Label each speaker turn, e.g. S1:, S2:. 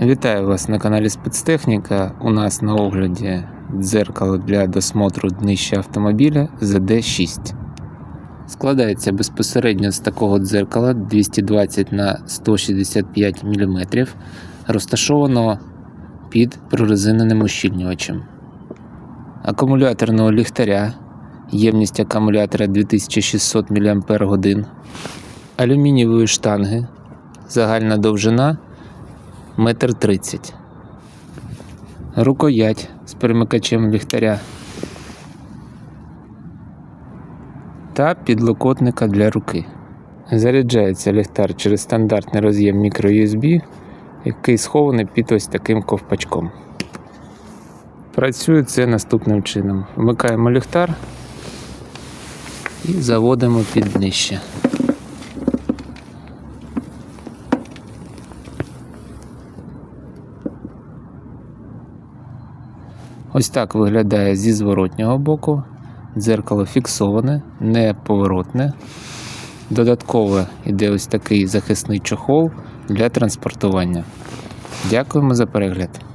S1: Вітаю вас на каналі Спецтехніка. У нас на огляді дзеркало для досмотру днища автомобіля ZD6. Складається безпосередньо з такого дзеркала 220 на 165 мм, розташованого під прорезиненим ущільнювачем. Акумуляторного ліхтаря, ємність акумулятора 2600 мАч, алюмінієвої штанги, загальна довжина метр тридцять. Рукоять з перемикачем ліхтаря та підлокотника для руки. Заряджається ліхтар через стандартний роз'єм microUSB, який схований під ось таким ковпачком. Працює це наступним чином. Вмикаємо ліхтар і заводимо під днище. Ось так виглядає зі зворотнього боку. Дзеркало фіксоване, не поворотне. Додатково йде ось такий захисний чохол для транспортування. Дякуємо за перегляд.